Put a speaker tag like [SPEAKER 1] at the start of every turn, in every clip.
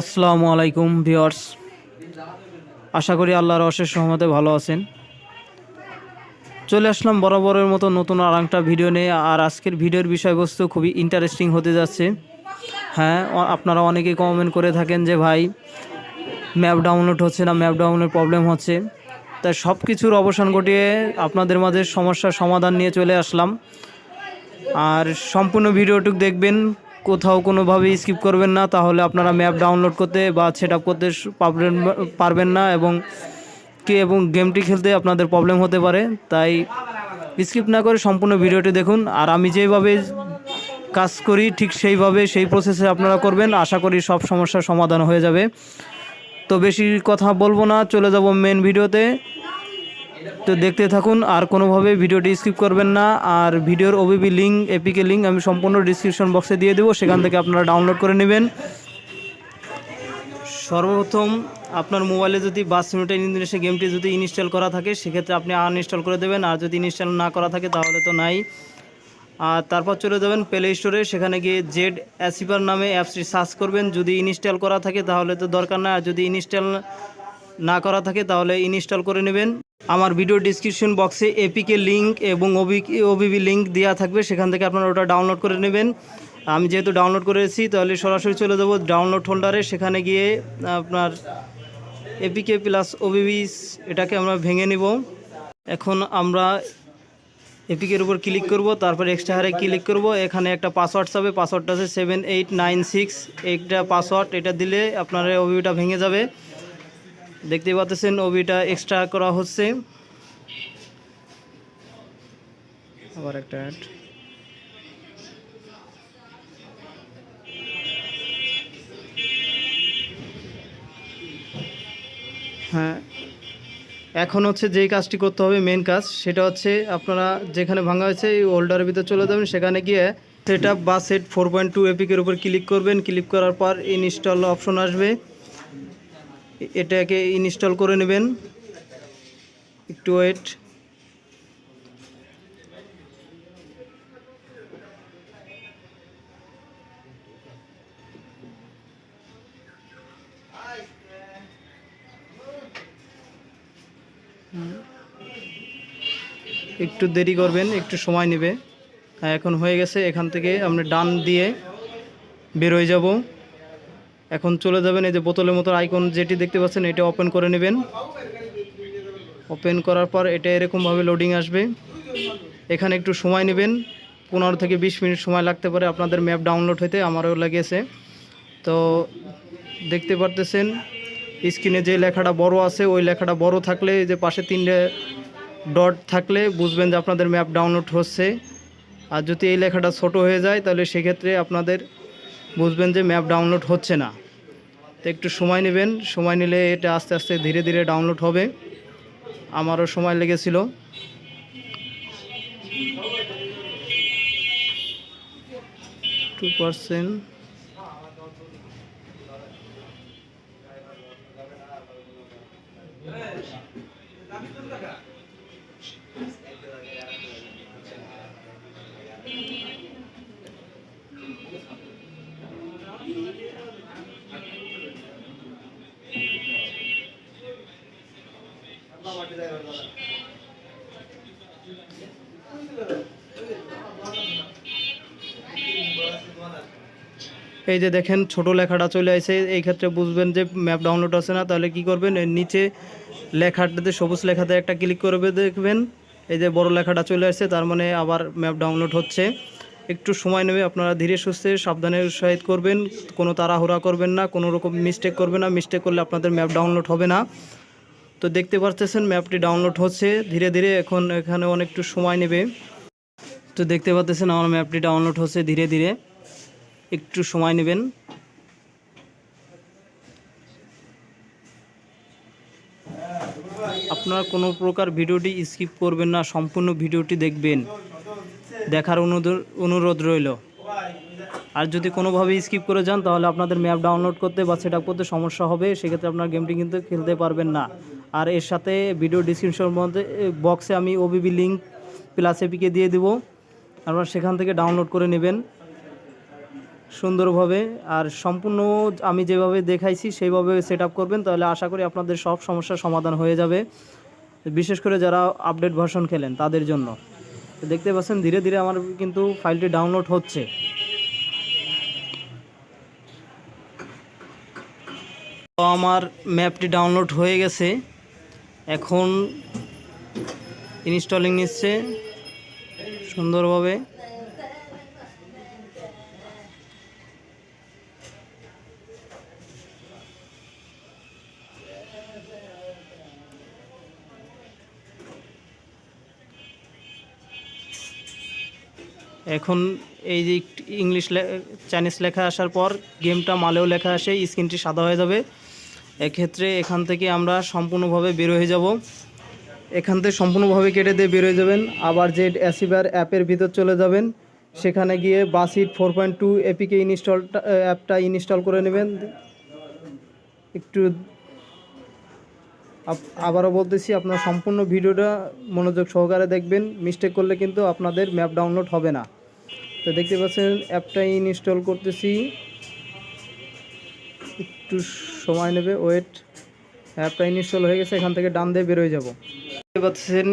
[SPEAKER 1] আসসালামু আলাইকুম ভিওর্স আশা করি আল্লাহর অশেষ সহমতে ভালো আছেন। চলে আসলাম বরাবরের মতো নতুন আর একটা ভিডিও নিয়ে। আর আজকের ভিডিওর বিষয়বস্তু খুবই ইন্টারেস্টিং হতে যাচ্ছে। হ্যাঁ আপনারা অনেকেই কমেন্ট করে থাকেন যে, ভাই ম্যাপ ডাউনলোড হচ্ছে না ম্যাপ ডাউনলোড প্রবলেম হচ্ছে। তাই সব কিছুর অবসান ঘটিয়ে আপনাদের মাঝে সমস্যার সমাধান নিয়ে চলে আসলাম। আর সম্পূর্ণ ভিডিওটুক দেখবেন। কোথাও কোনোভাবে স্কিপ করবেন না, তাহলে আপনারা ম্যাপ ডাউনলোড করতে বা সেট করতে পারবেন পারবেন না এবং কে এবং গেমটি খেলতে আপনাদের প্রবলেম হতে পারে। তাই স্কিপ না করে সম্পূর্ণ ভিডিওটি দেখুন। আর আমি যেভাবে কাজ করি, ঠিক সেইভাবে সেই প্রসেসে আপনারা করবেন। আশা করি সব সমস্যার সমাধান হয়ে যাবে। তো বেশি কথা বলব না, চলে যাব মেন ভিডিওতে তো দেখতে থাকুন, আর কোনোভাবে ভিডিওটি স্কিপ করবেন না। আর ভিডিওর ওবিবি লিঙ্ক এপিকে লিঙ্ক আমি সম্পূর্ণ ডিসক্রিপশন বক্সে দিয়ে দেবো, সেখান থেকে আপনারা ডাউনলোড করে নেবেন। সর্বপ্রথম, আপনার মোবাইলে যদি বাস সিমুলেটার ইন্দোনেশিয়া গেমটি যদি ইনস্টল করা থাকে, সেক্ষেত্রে আপনি আনইনস্টল করে দেবেন। আর যদি ইনস্টল না করা থাকে, তাহলে তো নাই। আর তারপর চলে যাবেন প্লে স্টোরে সেখানে গিয়ে জেড অ্যাসিপার নামে অ্যাপসটি সার্চ করবেন। যদি ইনস্টল করা থাকে, তাহলে তো দরকার না আর যদি ইনস্টল না করা থাকে, তাহলে ইনস্টল করে নেবেন। আমার ভিডিও ডিসক্রিপশন বক্সে এপিকে লিঙ্ক এবং ওবি ওবিবি লিঙ্ক দেওয়া থাকবে। সেখান থেকে আপনারা ওটা ডাউনলোড করে নেবেন। আমি যেহেতু ডাউনলোড করেছি, তাহলে সরাসরি চলে যাব ডাউনলোড হোল্ডারে সেখানে গিয়ে আপনার এপিকে প্লাস ওবিবি এটাকে আমরা ভেঙে নিব। এখন আমরা এপিকের উপর ক্লিক করব, তারপর এক্সট্রা হারে ক্লিক করব। এখানে একটা পাসওয়ার্ড যাবে পাসওয়ার্ডটা আছে সেভেন এইট নাইন সিক্স এইটা পাসওয়ার্ড এটা দিলে আপনার ওবিটা ভেঙে যাবে। দেখতে পাচ্ছেন ওবিটা এক্সট্রা করা হচ্ছে। আবার একটা অ্যাড হ্যাঁ এখন হচ্ছে যেই কাজটি করতে হবে মেন কাজ, সেটা হচ্ছে আপনারা যেখানে ভাঙা হয়েছে, এই হোল্ডারের ভিতরে চলে যাবেন। সেখানে গিয়ে সেট বা সেট ফোর পয়েন্ট টু এপিকের উপর ক্লিক করবেন। ক্লিক করার পর ইনস্টল অপশন আসবে। এটাকে ইনস্টল করে নেবেন। একটু ওয়েট। একটু দেরি করবেন, একটু সময় নেবে। এখন হয়ে গেছে, এখান থেকে আমরা ডান দিয়ে বের হয়ে যাব। এখন চলে যাবেন এই যে বোতলের মতো আইকন যেটি দেখতে পাচ্ছেন, এটা ওপেন করে নেবেন। ওপেন করার পর এটা এরকমভাবে লোডিং আসবে। এখানে একটু সময় নেবেন, পনেরো থেকে বিশ মিনিট সময় লাগতে পারে আপনাদের ম্যাপ ডাউনলোড হতে আমারও লেগেছে। তো দেখতে পারতেছেন, স্ক্রিনে যে লেখাটা বড় আছে, ওই লেখাটা বড় থাকলে যে পাশে তিনটে ডট থাকলে বুঝবেন যে আপনাদের ম্যাপ ডাউনলোড হচ্ছে। আর যদি এই লেখাটা ছোট হয়ে যায়, তাহলে সেক্ষেত্রে আপনাদের বুঝবেন যে ম্যাপ ডাউনলোড হচ্ছে না। তো একটু সময় নেবেন, সময় নিলে এটা আস্তে আস্তে ধীরে ধীরে ডাউনলোড হবে। আমারও সময় লেগেছিল। টু পার্সেন্ট এই যে দেখেন, ছোট লেখাটা চলে আসে। এই ক্ষেত্রে বুঝবেন যে ম্যাপ ডাউনলোড আছে না, তাহলে কি করবেন? এর নিচে লেখাটাতে, সবুজ লেখাতে একটা ক্লিক করবে দেখবেন। এই যে বড় লেখাটা চলে আসছে তার মানে আবার ম্যাপ ডাউনলোড হচ্ছে। একটু সময় নেবে, আপনারা ধীরে সুস্থে সাবধানে সহিত করবেন। কোনো তাড়াহুড়া করবেন না, কোনো রকম মিস্টেক করবেন না। মিস্টেক করলে আপনাদের ম্যাপ ডাউনলোড হবে না। তো দেখতে পারতেছেন ম্যাপটি ডাউনলোড হচ্ছে। ধীরে ধীরে এখন এখানে অনেকটু সময় নেবে। তো দেখতে পাচ্ছেন আমার ম্যাপটি ডাউনলোড হচ্ছে ধীরে ধীরে। একটু সময় নেবেন। আপনারা কোনো প্রকার ভিডিওটি স্কিপ করবেন না, সম্পূর্ণ ভিডিওটি দেখবেন। দেখার অনুরোধ অনুরোধ রইল। আর যদি কোনোভাবে স্কিপ করে যান, তাহলে আপনাদের ম্যাপ ডাউনলোড করতে বা সেট আপ করতে সমস্যা হবে, সেক্ষেত্রে আপনার গেমটি কিন্তু খেলতে পারবেন না। আর এর সাথে ভিডিও ডিসক্রিপশন মধ্যে বক্সে আমি ওবিবি লিঙ্ক প্লাস এপিকে দিয়ে দেবো। আপনারা সেখান থেকে ডাউনলোড করে নেবেন সুন্দরভাবে। আর সম্পূর্ণ আমি যেভাবে দেখাইছি, সেইভাবে সেট করবেন, তাহলে আশা করি আপনাদের সব সমস্যার সমাধান হয়ে যাবে। বিশেষ করে যারা আপডেট ভার্সন খেলেন, তাদের জন্য। দেখতে পাচ্ছেন, ধীরে ধীরে আমার কিন্তু ফাইলটি ডাউনলোড হচ্ছে তো আমার ম্যাপটি ডাউনলোড হয়ে গেছে। এখন ইনস্টলিং নিচ্ছে সুন্দরভাবে। এখন এই যে ইংলিশ চাইনিজ লেখা আসার পর গেমটা মালেও লেখা আসে স্ক্রিনটি সাদা হয়ে যাবে। এক্ষেত্রে এখান থেকে আমরা সম্পূর্ণভাবে বের হয়ে যাব। এখান থেকে সম্পূর্ণভাবে কেটে দিয়ে বের হয়ে যাবেন। আবার যে অ্যাসিবার অ্যাপের ভিতর চলে যাবেন। সেখানে গিয়ে বাসিট ফোর পয়েন্ট টু এপিকে ইনস্টলটা অ্যাপটা ইনস্টল করে নেবেন। একটু আবারও বলতেছি, আপনার সম্পূর্ণ ভিডিওটা মনোযোগ সহকারে দেখবেন। মিস্টেক করলে কিন্তু আপনাদের ম্যাপ ডাউনলোড হবে না। তো দেখতে পাচ্ছেন অ্যাপটা ইনস্টল করতেছি। একটু সময় নেবে ওয়েট অ্যাপটা ইনস্টল হয়ে গেছে, এখান থেকে ডান দিয়ে বেরোয় যাব। দেখতে পাচ্ছেন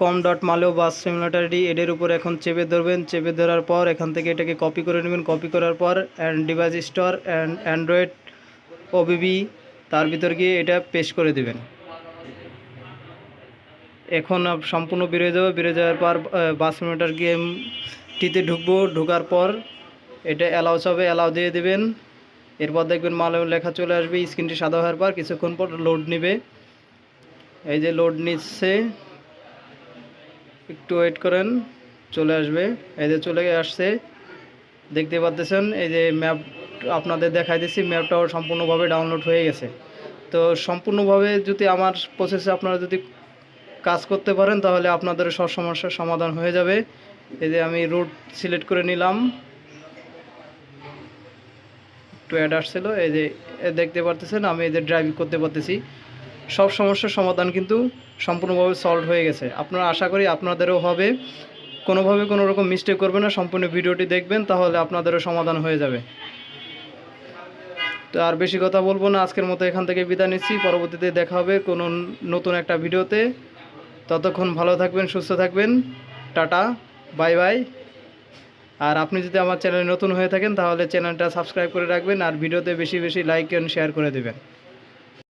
[SPEAKER 1] কম ডট মালেও বাস সিমুলেটারটি এডের উপর এখন চেপে ধরবেন। চেপে ধরার পর এখান থেকে এটাকে কপি করে নেবেন। কপি করার পর and device store and android OBB তার ভিতর গিয়ে এটা পেস্ট করে দেবেন। এখন সম্পূর্ণ বেরিয়ে যাবে। বেরিয়ে যাওয়ার পর বাস মিটার গেমটিতে ঢুকবো। ঢোকার পর এটা অ্যালাউস হবে অ্যালাউ দিয়ে দেবেন। এরপর দেখবেন মালয় লেখা চলে আসবে, স্ক্রিনটি সাদা হওয়ার পর কিছুক্ষণ পর লোড নেবে। এই যে লোড নিচ্ছে, একটু ওয়েট করেন, চলে আসবে। এই যে চলে আসছে, দেখতে পাচ্ছেন, এই যে ম্যাপ আপনাদের দেখাই দিচ্ছি ম্যাপটাও সম্পূর্ণভাবে ডাউনলোড হয়ে গেছে। তো সম্পূর্ণভাবে যদি আমার প্রসেসে আপনারা যদি কাজ করতে পারেন, তাহলে আপনাদের সব সমস্যার সমাধান হয়ে যাবে। এই যে আমি রুট সিলেক্ট করে নিলাম। একটু অ্যাড আসছিল, এই যে দেখতে পারতেছেন, আমি এদের ড্রাইভিং করতে পারতেছি। সব সমস্যার সমাধান কিন্তু সম্পূর্ণভাবে সলভ হয়ে গেছে। আপনারা আশা করি আপনাদেরও হবে। কোনোভাবে কোনো রকম মিস্টেক করবে না, সম্পূর্ণ ভিডিওটি দেখবেন, তাহলে আপনাদেরও সমাধান হয়ে যাবে। তো আর বেশি কথা বলব না, আজকের মতো এখান থেকে বিদায় নিচ্ছি। পরবর্তীতে দেখা হবে কোনো নতুন একটা ভিডিওতে। ততক্ষণ ভালো থাকবেন, সুস্থ থাকবেন। Tata, bye bye. আর আপনি যদি আমার চ্যানেলে নতুন হয়ে থাকেন, তাহলে চ্যানেলটা সাবস্ক্রাইব করে রাখবেন আর ভিডিওতে বেশি বেশি লাইক অ্যান্ড শেয়ার করে দেবেন।